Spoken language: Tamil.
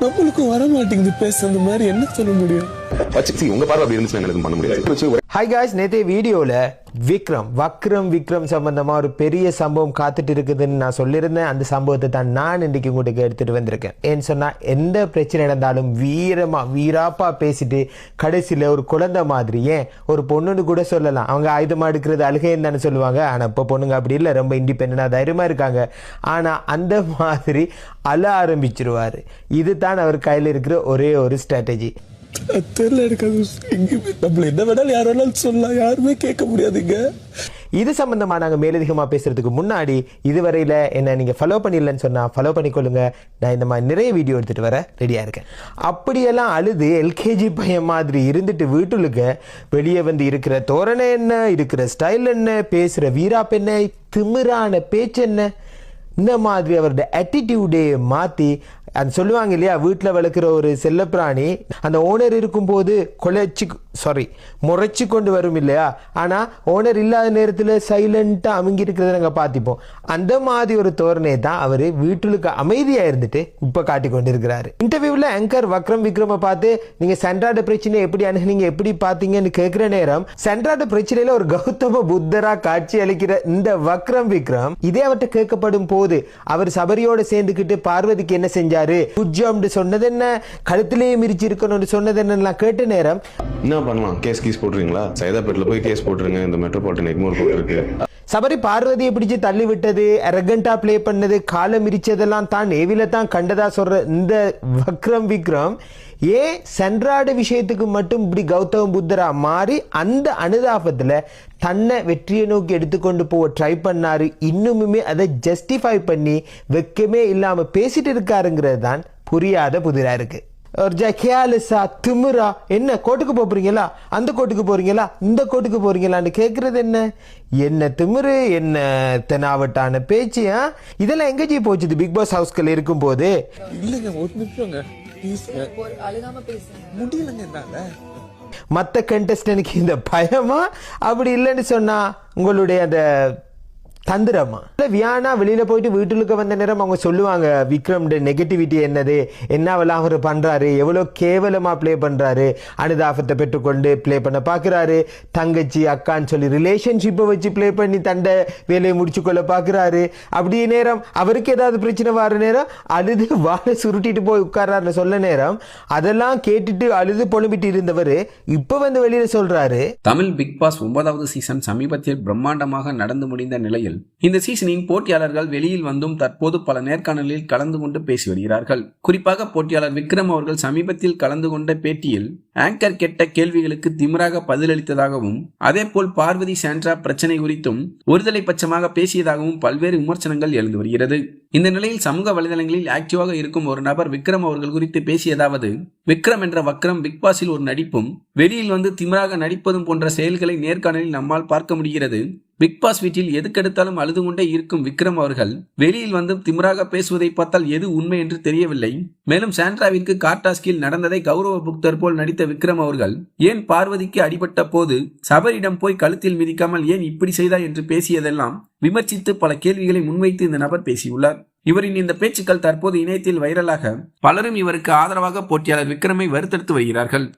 நம்மளுக்கும் வர மாட்டேங்குது பேச அந்த மாதிரி என்ன சொல்ல முடியும்? உங்க பார்வை அப்படி இருந்துச்சுன்னா எனக்கு பண்ண முடியாது. ஹாய் காய்ஸ் நேற்றைய வீடியோவில் விக்ரம் வக்ரம் விக்ரம் சம்பந்தமாக ஒரு பெரிய சம்பவம் காத்துட்டு இருக்குதுன்னு நான் சொல்லியிருந்தேன். அந்த சம்பவத்தை தான் நான் இன்றைக்கு உங்களுக்கு எடுத்துகிட்டு வந்திருக்கேன். ஏன்னு சொன்னால் எந்த பிரச்சனை நடந்தாலும் வீரமாக வீராப்பாக பேசிட்டு கடைசியில் ஒரு குழந்தை மாதிரி ஏன்? ஒரு பொண்ணுன்னு கூட சொல்லலாம். அவங்க ஆயுதமாக எடுக்கிறது அழுகைன்னு தானே சொல்லுவாங்க. ஆனால் இப்போ பொண்ணுங்க அப்படி இல்லை. ரொம்ப இண்டிபெண்டாக தைரியமாக இருக்காங்க. ஆனால் அந்த மாதிரி அழ ஆரம்பிச்சிருவார். இதுதான் அவர் கையில் இருக்கிற ஒரே ஒரு ஸ்ட்ராட்டஜி தெரியல எனக்கு அது எங்கேயுமே. நம்மள என்ன வேணாலும் யார் வேணாலும் சொல்லலாம். யாருமே கேட்க முடியாதுங்க. இது சம்மந்தமாக நாங்கள் மேலதிகமாக பேசுகிறதுக்கு முன்னாடி இதுவரையில் என்ன நீங்கள் ஃபாலோ பண்ணிடலன்னு சொன்னால் ஃபாலோ பண்ணிக்கொள்ளுங்க. நான் இந்த மாதிரி நிறைய வீடியோ எடுத்துகிட்டு வர ரெடியாக இருக்கேன். அப்படியெல்லாம் அழுது எல்கேஜி பையன் மாதிரி இருந்துட்டு வீட்டுலுக்க வெளியே வந்து இருக்கிற தோரணை என்ன இருக்கிற ஸ்டைல் என்ன பேசுகிற வீராப் என்ன திமிரான பேச்சு என்ன? இந்த மாதிரி அவரோட ஆட்டிடியூடே மாற்றி அது சொல்லுவாங்க இல்லையா வீட்டில் வளர்க்குற ஒரு செல்லப்பிராணி அந்த ஓனர் இருக்கும்போது கொலைச்சு சாரி முறைச்சி கொண்டு வரும் இல்லையா? ஆனால் ஓனர் இல்லாத நேரத்தில் சைலண்ட்டாக அமுங்கி இருக்கிறத நாங்கள் பார்த்திப்போம். அந்த மாதிரி ஒரு தோரணை தான் அவர் வீட்டுக்கு அமைதியாக இருந்துட்டு இப்போ காட்டி கொண்டு இருக்கிறாரு இன்டர்வியூவில் ஆங்கர் வக்ரம் விக்ரமை பார்த்து நீங்கள் சென்றாட பிரச்சனையை எப்படி அணுகுனீங்க எப்படி பார்த்தீங்கன்னு கேட்குற நேரம் சென்றாட பிரச்சனையில் ஒரு கௌதம புத்தராக காட்சி அளிக்கிற இந்த வக்ரம் விக்ரம் இதே அவர்கிட்ட கேட்கப்படும் போது அவர் சபரியோட சேர்ந்துக்கிட்டு பார்வதிக்கு என்ன செஞ்சாரு? குஜம்னு சொன்னது என்ன கழுத்திலேயே மிரிச்சு இருக்கணும்னு சொன்னது என்னலாம் கேட்ட நேரம் என்ன பண்ணலாம்? Case keys போட்டுறீங்களா? சைதாப்பேட்டில் போய் கேஸ் போட்டுருங்க. இந்த மெட்ரோபாலிட்டன் எக்மோர் கோர்ட் சபரி பார்வதியை பிடிச்சு தள்ளி விட்டது அரகண்டா ப்ளே பண்ணது காலம் மிரிச்சதெல்லாம் தான் நேவில தான் கண்டதா சொல்ற இந்த வக்ரம் விக்ரம் ஏன் சென்றாடு விஷயத்துக்கு மட்டும் இப்படி கௌதம் புத்தரா மாறி அந்த அனுதாபத்தில் தன்னை வெற்றியை நோக்கி எடுத்துக்கொண்டு போக ட்ரை பண்ணாரு. இன்னுமுமே அதை ஜஸ்டிஃபை பண்ணி வெக்கமே இல்லாமல் பேசிட்டு இருக்காருங்கிறது தான் புரியாத புதிராக இருக்குது ஒரு ஜக்கியாலிசா திமிரா என்ன கோட்டுக்கு போறீங்களா அந்த கோட்டுக்கு போறீங்களா? இந்த கோட்டுக்கு போறீங்களான்னு கேட்கறது என்ன? என்ன திமிரு என்ன தெனாவட்டான பேச்சு ஆ? இதெல்லாம் எங்க ஜி போச்சுது? பிக் பாஸ் ஹவுஸ்கள் இருக்கும் போது இல்லைங்க ஒரு நிமிஷங்க. முடியலங்க மற்ற கண்டஸ்டனுக்கு இந்த பயமா? அப்படி இல்லைன்னு சொன்னா உங்களுடைய அந்த தந்திரமா? இல்லை வியானா வெளியில் போயிட்டு வீட்டுக்கு வந்த நேரம் அவங்க சொல்லுவாங்க விக்ரம் நெகட்டிவிட்டி என்னது? என்னவெல்லாம் அவர் பண்ணுறாரு எவ்வளோ கேவலமாக ப்ளே பண்ணுறாரு அனுதாபத்தை பெற்றுக்கொண்டு ப்ளே பண்ண பார்க்குறாரு தங்கச்சி அக்கான்னு சொல்லி ரிலேஷன்ஷிப்பை வச்சு ப்ளே பண்ணி தண்டை வேலையை முடிச்சுக்கொள்ள பார்க்குறாரு அப்படி நேரம் அவருக்கு ஏதாவது பிரச்சனை வர நேரம் அழுது வாழை சுருட்டிட்டு போய் உட்கார்றாருன்னு சொல்ல நேரம் அதெல்லாம் கேட்டுட்டு அழுது புலம்பிட்டு இருந்தவர் இப்போ வந்து வெளியில் சொல்கிறாரு தமிழ் பிக் பாஸ் ஒன்பதாவது சீசன் சமீபத்தில் பிரம்மாண்டமாக நடந்து முடிந்த நிலையில் இந்த சீசனின் போட்டியாளர்கள் வெளியில் வந்தும் தற்போது பல நேர்காணலில் கலந்து கொண்டு பேசி வருகிறார்கள். குறிப்பாக போட்டியாளர் விக்ரம் அவர்கள் சமீபத்தில் கலந்து கொண்ட பேட்டியில் ஆங்கர் கெட்ட கேள்விகளுக்கு திமிராக பதிலளித்ததாகவும் அதேபோல் பார்வதி சாண்ட்ரா பிரச்சனை குறித்தும் ஒருதலை பட்சமாக பேசியதாகவும் பல்வேறு விமர்சனங்கள் எழுந்து வருகிறது. இந்த நிலையில் சமூக வலைதளங்களில் ஆக்டிவாக இருக்கும் ஒரு நபர் விக்ரம் அவர்கள் குறித்து பேசியதாவது விக்ரம் என்ற வக்ரம் பிக்பாஸில் ஒரு நடிப்பும் வெளியில் வந்து திமிராக நடிப்பதும் போன்ற செயல்களை நேர்காணலில் நம்மால் பார்க்க முடிகிறது. பிக் பாஸ் வீட்டில் எதுக்கெடுத்தாலும் அழுது கொண்டே இருக்கும் விக்ரம் அவர்கள் வெளியில் வந்து திமிராக பேசுவதை பார்த்தால் எது உண்மை என்று தெரியவில்லை. மேலும் சாண்ட்ராவிற்கு கார்டாஸ்கில் நடந்ததை கௌரவ புக்தர் போல் நடித்த விக்ரம் அவர்கள் ஏன் பார்வதிக்கு அடிபட்ட போது சபரிடம் போய் கழுத்தில் மிதிக்காமல் ஏன் இப்படி செய்தார் என்று பேசியதெல்லாம் விமர்சித்து பல கேள்விகளை முன்வைத்து இந்த நபர் பேசியுள்ளார். இவரின் இந்த பேச்சுக்கள் தற்போது இணையத்தில் வைரலாக பலரும் இவருக்கு ஆதரவாக போட்டியாளர் விக்ரமை வருத்தெடுத்து வருகிறார்கள்.